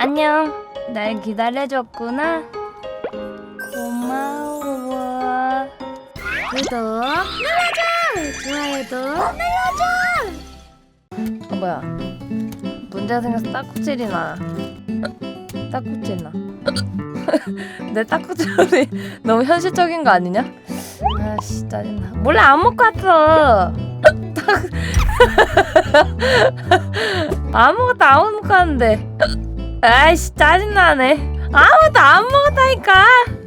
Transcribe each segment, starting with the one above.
안녕. 날 기다려줬구나. 고마워. 구독 눌러줘. 좋아요도 눌러줘. 어, 뭐야? 문제가 생겨서 딱구질이 나. 딱구질 나. 내 딱구질이 너무 현실적인 거 아니냐? 아씨 짜증나. 몰래 안 먹고 왔어. 아무것도 안 먹고 왔는데. 아이씨 짜증나네. 아무것도 안 먹었다니까.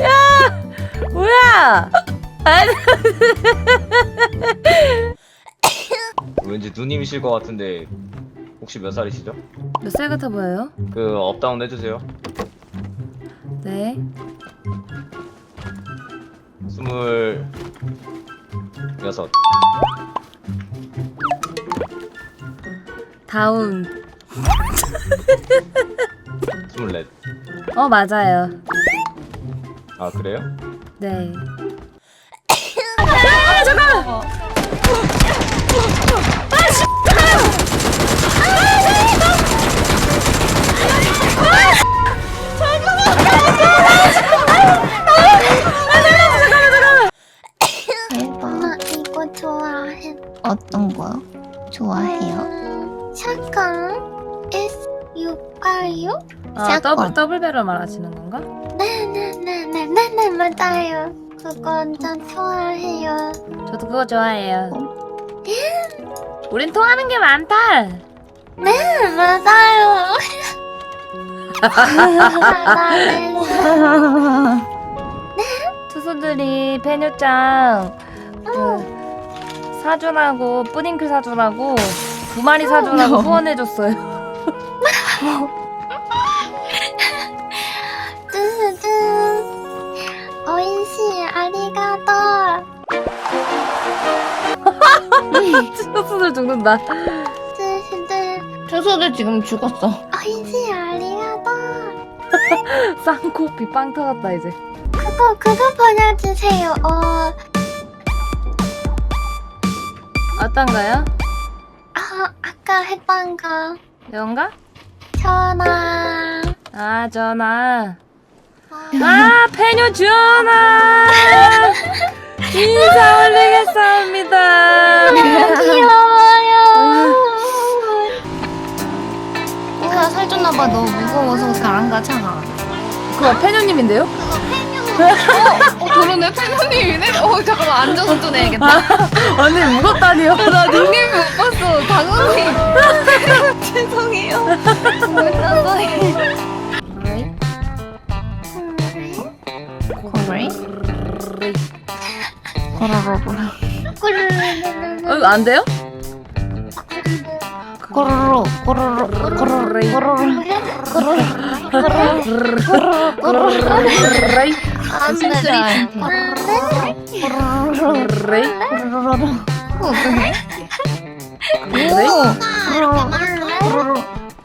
야 뭐야? 왠지 누님이실 것 같은데 혹시 몇 살이시죠? 몇살 같아 보여요? 그 업다운 해주세요. 네. 스물 여섯. 다운. 스물넷. 어 맞아요. 아 그래요? 네. 6 8 6아 샷건. 더블 더블 배럴 말하시는 건가? 네네네네네네 맞아요. 그건 좀 좋아해요. 저도 그거 좋아해요. 우린 통하는 게 많다. 네 맞아요. 맞아요. 투수들이 페뉴짱 그 사준하고 뿌딩클 사준하고 두 마리 사준하고 후원해줬어요. 뜨뜨 오이시 아리가또. 투수들 죽는다. 뜨뜨 투수들 지금 죽었어. 오이시 아리가또. 쌍코피 빵 터졌다 이제. 그거 그거 보내주세요. 어. 어떤가요? 아, 아까 했던 거 이건가? 전화 아 전화. 어, 아 페뉴 전화. 인사 올리겠습니다. 귀여워요 우와 살쪘나봐. 너무 무거워서 잘안 가잖아. 그거 페뉴님인데요? 어 그러네 팬님이네. 어 잠깐만 앉아서 좀 해야겠다. 언니 무겁다니요? 나 닉네임 못 봤어. 당연히. 죄송해요. 몰랐어요. 코레이? 코로로로. 어, 안 돼요? 코로로 코로로 코로로 레이 안돼. 레이 코로로로. 어떡해? 레이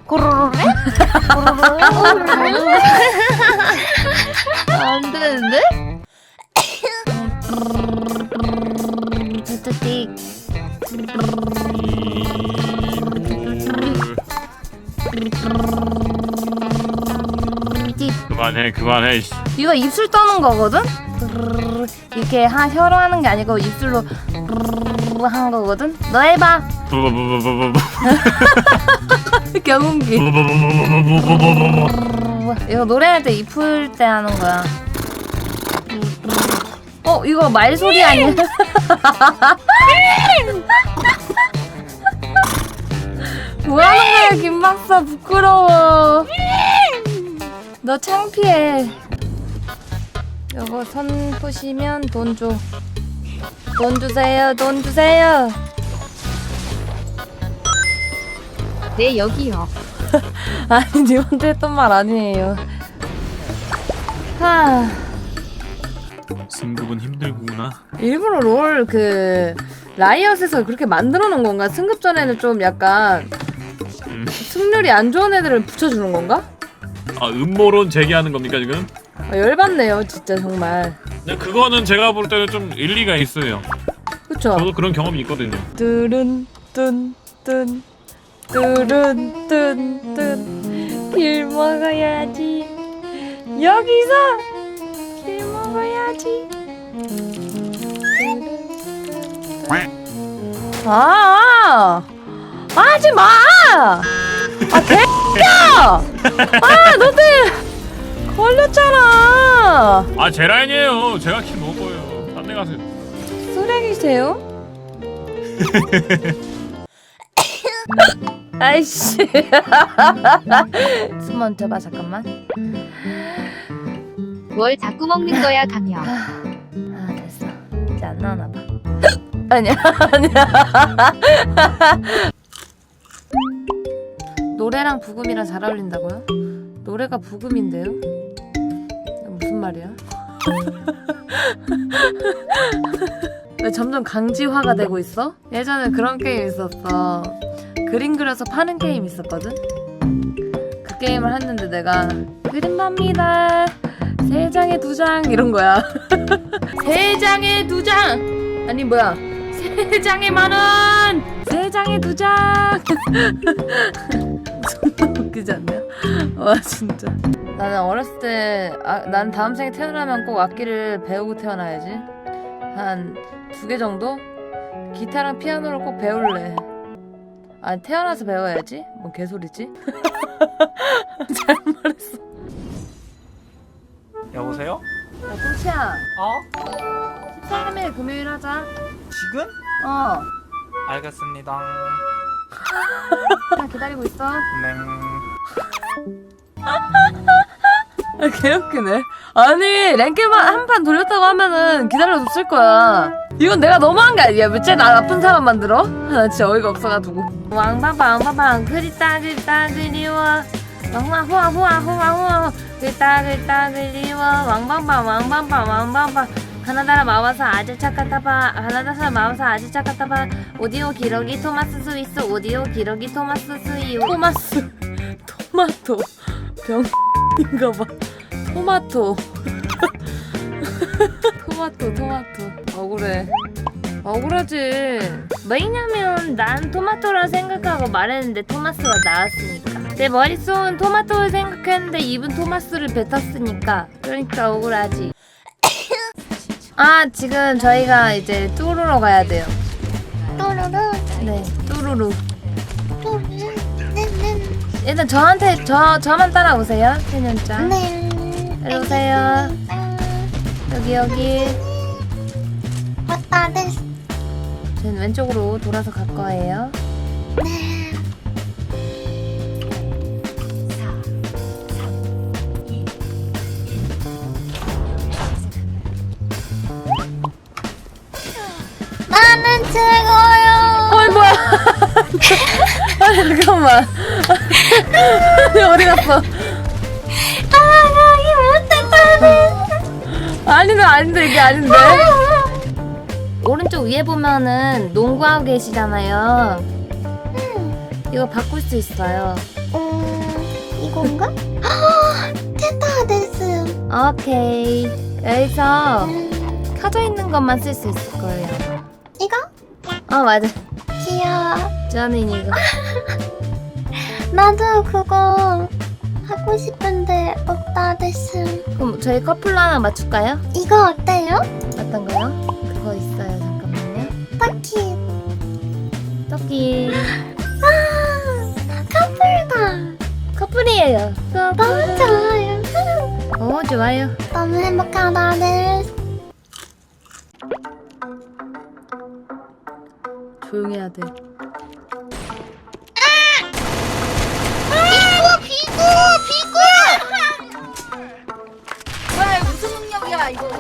코로로래? 안 되는데? 띠띠 그만해 그만해 씨. 이거 입술 떠는 거거든? 이렇게 한 혀로 하는 게 아니고 입술로 하는 거거든? 너 해봐. 경운기. 이거 노래할 때 이풀 때 하는 거야. 어 이거 말 소리 아니야? 뭐 하는 거야 김 박사 부끄러워. 너 창피해. 이거 선 보시면 돈 줘. 돈 주세요. 돈 주세요. 네 여기요. 아니, 님한테 했던 말 아니에요. 하, 승급은 힘들구나 일부러 롤 그 라이엇에서 그렇게 만들어 놓은 건가? 승급 전에는 좀 약간 음. 승률이 안 좋은 애들을 붙여주는 건가? 아 음모론 제기하는 겁니까 지금? 아, 열받네요, 진짜 정말. 근데 그거는 제가 볼 때는 좀 일리가 있어요 그쵸? 저도 그런 경험이 있거든요. 뚜른 뚠뚠 뚜른 뚠뚠 길 먹어야지 여기서 길 먹어야지 아 하지 마! 아 개야! 아 너들 걸렸잖아. 아 제 라인이에요. 제가 킬 먹어요. 딴 데 가세요. 쓰레기세요? 아이씨 숨 멈춰봐 잠깐만 뭘 자꾸 먹는 거야 강력 아 됐어 이제 안 나오나 봐 아니야 아니야 노래랑 부금이랑 잘 어울린다고요? 노래가 부금인데요? 무슨 말이야? 왜 점점 강지화가 되고 있어? 예전에 그런 게임 있었어. 그림 그려서 파는 게임 있었거든? 그 게임을 했는데 내가 그림 팝니다. 세 장에 두 장 이런 거야. 세 장에 두 장! 아니 뭐야. 세 장에 만 원! 세 장에 두 장! 존나 웃기지 않냐? 와 진짜. 나는 어렸을 때, 아, 난 다음 생에 태어나면 꼭 악기를 배우고 태어나야지. 한 두 개 정도? 기타랑 피아노를 꼭 배울래. 아니, 태어나서 배워야지. 뭔 개소리지? 잘 말했어. 여보세요? 야, 꽁치야. 어? 13일 금요일 하자. 지금? 어. 알겠습니다. 나 기다리고 있어. 네. 아, 개웃기네. 아니, 랭크만 한 판 돌렸다고 하면은 기다려줬을 거야. 이건 내가 너무한 게 아니야. 왜쟤 나 나쁜 사람 만들어? 아, 나 진짜 어이가 없어가지고. 왕방방, 왕방방, 그리다, 그리다, 그리워. 왕왕, 후아, 후아, 후아, 후아. 그리다, 그리다, 그리워. 왕방방, 왕방방, 왕방방. 하나다라 마와사 아주 착하다봐. 하나다라 마와사 아주 착하다봐. 오디오 기러기 토마스 스위스. 오디오 기러기 토마스 스위스. 토마스. 토마토. 병인가 봐. 토마토. 토마토, 토마토. 억울해. 억울하지. 왜냐면 난 토마토라 생각하고 말했는데 토마스가 나왔으니까. 내 머릿속은 토마토를 생각했는데 입은 토마스를 뱉었으니까. 그러니까 억울하지. 아, 지금 저희가 이제 뚜루로 가야 돼요. 또르르 네, 뚜루루. 또르르 네네 일단 저한테, 저, 저만 따라오세요. 세년짱. 네 이리 오세요. 여기, 여기. 왔다 됐어 저는 왼쪽으로 돌아서 갈 거예요. 네 나는 즐거워요 어이 뭐야? 아니 잠깐만. 아니 어디 갔어? 못했다는 아닌데 아닌데 이게 아닌데. 오른쪽 위에 보면은 농구하고 계시잖아요. 이거 바꿀 수 있어요. 음 이건가? 아 됐다 됐어 오케이. 여기서 음, 켜져 있는 것만 쓸 수 있을 거예요. 이거? 어 맞아. 귀여워 저는 이거. 나도 그거 하고 싶은데 없다 됐음 그럼 저희 커플로 하나 맞출까요? 이거 어때요? 어떤 거요? 그거 있어요. 잠깐만요. 딱히 토끼. 아 커플다 커플이에요. 너무 커플. 좋아요 오 좋아요. 너무 행복하다 네 조용해야 돼. 비구 비구 뭐야 이거.